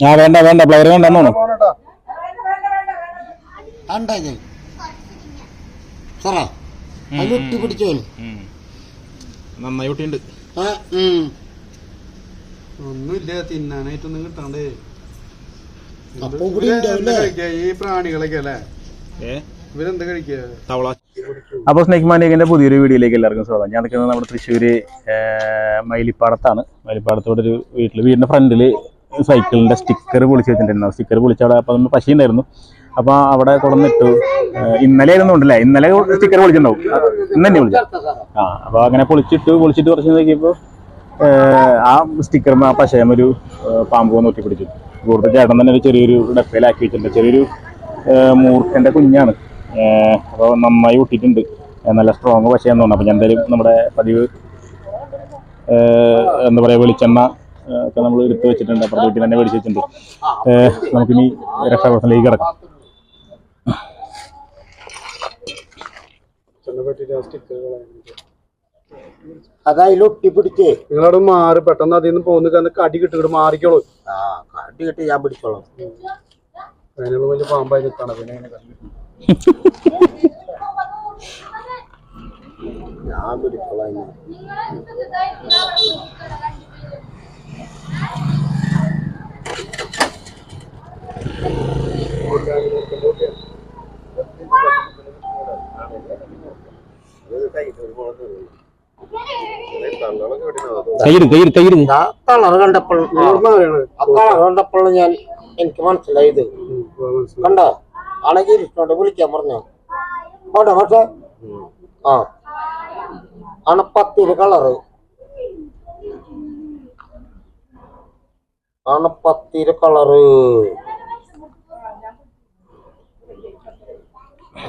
ആ വേണ്ട വേണ്ട പ്ലെയർ ഒട്ടിയുണ്ട്. ആ, ഉം. ഒന്നുമില്ല തിന്നാനായിട്ടൊന്നും കിട്ടാണ്ടേ. അപ്പൊ ഈ പ്രാണികളൊക്കെ അല്ലേ? അപ്പോൾ സ്നേക് പുതിയൊരു വീഡിയോയിലേക്ക് എല്ലാവർക്കും സ്വാഗതം. ഞാൻ നിൽക്കുന്നത് നമ്മുടെ തൃശ്ശൂര് മൈലിപ്പാടത്താണ് മയിലിപ്പാടത്താണ്. മയിലിപ്പാടത്തോടെ ഒരു വീട്ടിൽ വീടിന്റെ ഫ്രണ്ടിൽ സൈക്കിളിന്റെ സ്റ്റിക്കർ പൊളിച്ച് വെച്ചിട്ടുണ്ടായിരുന്നു. സ്റ്റിക്കർ പൊളിച്ച് അവിടെ അപ്പം നമ്മൾ പശി ഉണ്ടായിരുന്നു അപ്പോൾ അവിടെ കൊണ്ടുവന്നിട്ടു ഏർ, ഇന്നലെ ആയിരുന്നു ഉണ്ടല്ലേ ഇന്നലെ സ്റ്റിക്കർ പൊളിച്ചിട്ടുണ്ടാവും. ഇന്ന് തന്നെ വിളിച്ചു ആ അപ്പോൾ അങ്ങനെ പൊളിച്ചിട്ട് പൊളിച്ചിട്ട് കുറച്ച് നോക്കിയപ്പോൾ ആ സ്റ്റിക്കറിന് ആ പശയം ഒരു പാമ്പ് വന്ന് പിടിച്ചു കൂടുതൽ ചേട്ടൻ തന്നെ ഒരു ചെറിയൊരു ഡപ്പയിലാക്കി വെച്ചിട്ടുണ്ട്. ചെറിയൊരു മൂർക്കന്റെ കുഞ്ഞാണ്. അപ്പോൾ നന്നായി ഒട്ടിയിട്ടുണ്ട്. നല്ല സ്ട്രോങ് പശയെന്ന് തോന്നുന്നു. അപ്പോൾ ഞാൻ എന്തായാലും നമ്മുടെ പതിവ് എന്താ പറയുക വെളിച്ചെണ്ണ ഒക്കെ നമ്മൾ എടുത്തു വെച്ചിട്ടുണ്ട്. അപ്പുറത്തെ വീട്ടിൽ തന്നെ മേടിച്ച് വെച്ചിട്ടുണ്ട്. നമുക്കിനി രക്ഷാപ്രവർത്തനത്തിലേക്ക് കിടക്കാം. നിങ്ങളോട് മാറി. പെട്ടെന്ന് അതിൽ നിന്ന് പോകുന്ന കടി കിട്ടും. മാറിക്കോളൂ. ആ കടി കിട്ടി ഞാൻ പിടിച്ചോളാം. അതിനുള്ള വലിയ പാമ്പായി നിൽക്കണം പിന്നെ കണ്ടു. ഞാൻ പിടിച്ചോളാം കളർ കണ്ടപ്പോൾ കളർ കണ്ടപ്പോൾ ഞാൻ എനിക്ക് മനസ്സിലായത്. കണ്ടോ? ആണെങ്കിൽ ഇഷ്ടോണ്ട് വിളിക്കാൻ പറഞ്ഞോ? അവിടെ പക്ഷെ ആ. അണപ്പത്തിരി കളറ്. അണപ്പത്തിരി കളറ്.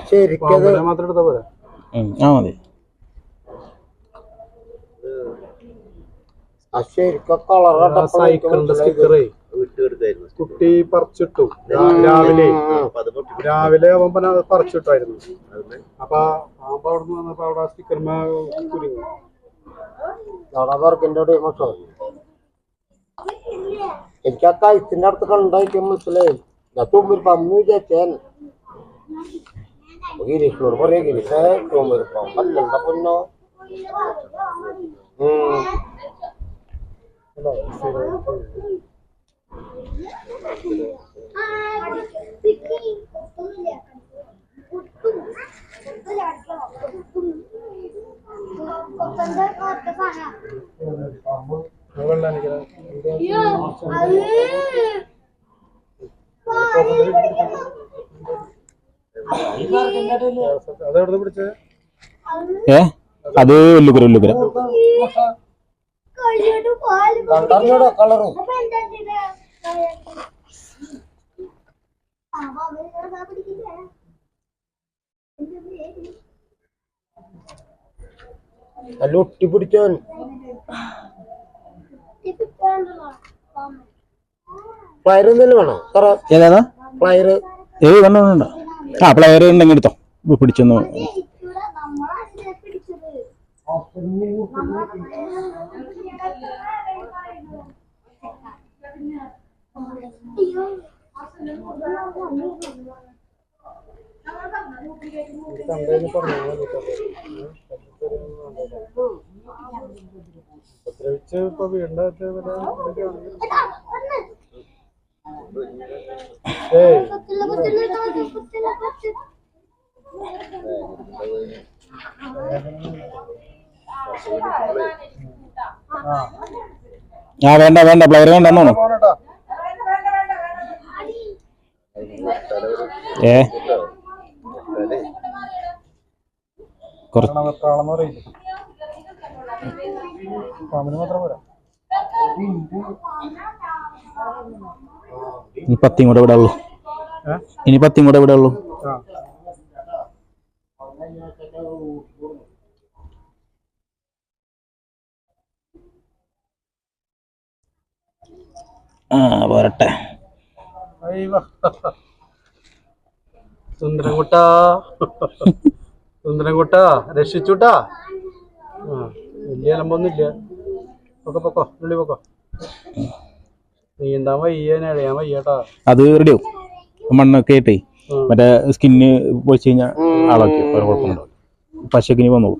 ശരിക്കും മാത്രം എടുത്താ പോരാ? ആ മതി കുട്ടി പറിച്ചിട്ടു രാവിലെ。രാവിലെ അവൻ അത് പറിച്ചിട്ടായിരുന്നു അപ്പൊ പാമ്പ് അവിടെ നിന്ന് വന്നപ്പോ അവിടെ സ്റ്റിക്കർമ കുരുങ്ങി അവിടെ വർക്കിന്റെ അവിടെ മൊത്തം മനസ്സിലായി. കഴുത്തിന്റെ അടുത്ത് കണ്ടായിട്ട് وقيلي خلور مرة قيلي خير كومر فاهم هلا ¡Ah! ഏ? അത് വെല്ലുക്കുര വെല്ലുക്കുര നല്ല കളറ്. അല്ല ഒട്ടി പിടിച്ചവൻ ഫ്ലയർ എന്തെങ്കിലും വേണോ? ഫ്ലയർ ഏയ് വേണ്ട. ആ പ്ലെയർ ഉണ്ടെങ്കിൽ എടുത്തോ. പിടിച്ചൊന്ന് ഉപദ്രവിച്ച് ഇപ്പൊ ഏയ്. ആ വേണ്ട വേണ്ട. പ്ലെയർ വേണ്ട തോന്നുന്നു ഏ? ഇനി പത്തിയും കൂടെ ഇവിടെ ഉള്ളു. ഇനി പത്തിയും കൂടെ ഇവിടെ ഉള്ളു. ആ പോരട്ടെ. സുന്ദരൻകുട്ടാ. സുന്ദരൻകുട്ടാ രക്ഷിച്ചുട്ടാ. വലിയ അലമ്പൊന്നുമില്ല. പൊക്കോ പൊക്കോ ഉള്ളി പൊക്കോ. നീന്താൻ വയ്യ ഞാൻ വയ്യട്ടാ. അത് റെഡിയോ മണ്ണൊക്കെ ആയിട്ടേ മറ്റേ സ്കിന്ന് പൊളിച്ചു കഴിഞ്ഞാൽ ആളാക്കി ഒരു കുഴപ്പമുണ്ടാവും പശക്കിനി വന്നോളൂ.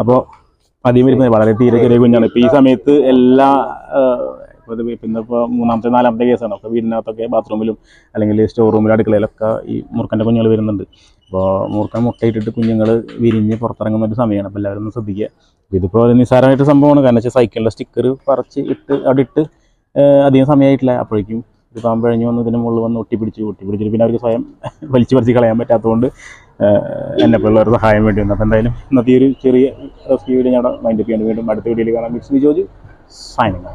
അപ്പോൾ അധികം വരുന്നത് വളരെ തീരെ ചെറിയ കുഞ്ഞാണ്. ഇപ്പൊ ഈ സമയത്ത് എല്ലാ പിന്നെ മൂന്നാമത്തെ നാലാമത്തെ കേസാണ്. അപ്പൊ വീടിനകത്തൊക്കെ ബാത്റൂമിലും അല്ലെങ്കിൽ സ്റ്റോർ റൂമിലും അടുക്കളയിലൊക്കെ ഈ മുറുക്കന്റെ കുഞ്ഞുങ്ങൾ വരുന്നുണ്ട്. അപ്പോൾ മുറുക്കൻ മുട്ടയിട്ടിട്ട് കുഞ്ഞുങ്ങൾ വിരിഞ്ഞ് പുറത്തിറങ്ങുന്ന ഒരു സമയമാണ്. അപ്പോൾ എല്ലാവരും ഒന്ന് ശ്രദ്ധിക്കുക. അപ്പോൾ ഇതിപ്പോൾ നിസ്സാരമായിട്ട് സംഭവമാണ്. കാരണം വെച്ചാൽ സൈക്കിളിന്റെ സ്റ്റിക്കർ പറിച്ച് ഇട്ട് അടിട്ട് അധികം സമയമായിട്ടില്ല. അപ്പോഴേക്കും ഒരു പാമ്പ് കഴിഞ്ഞ് വന്ന് ഇതിന് മുകളിൽ വന്ന് ഒട്ടിപ്പിടിച്ചു ഒട്ടിപ്പിടിച്ചിട്ട് പിന്നെ അവർക്ക് സ്വയം വലിച്ചു പറിച്ച് കളയാൻ പറ്റാത്തതുകൊണ്ട് എന്നെ പിള്ളേർ സഹായം വേണ്ടി വന്നു. അപ്പോൾ എന്തായാലും ഇന്നത്തെ ഒരു ചെറിയ റെസ്ക്യൂ വീഡിയോ ഞാൻ മൈൻഡ് ചെയ്യാൻ വീണ്ടും അടുത്ത വീഡിയോയിൽ കാണാം. Mix വിജോജ് signing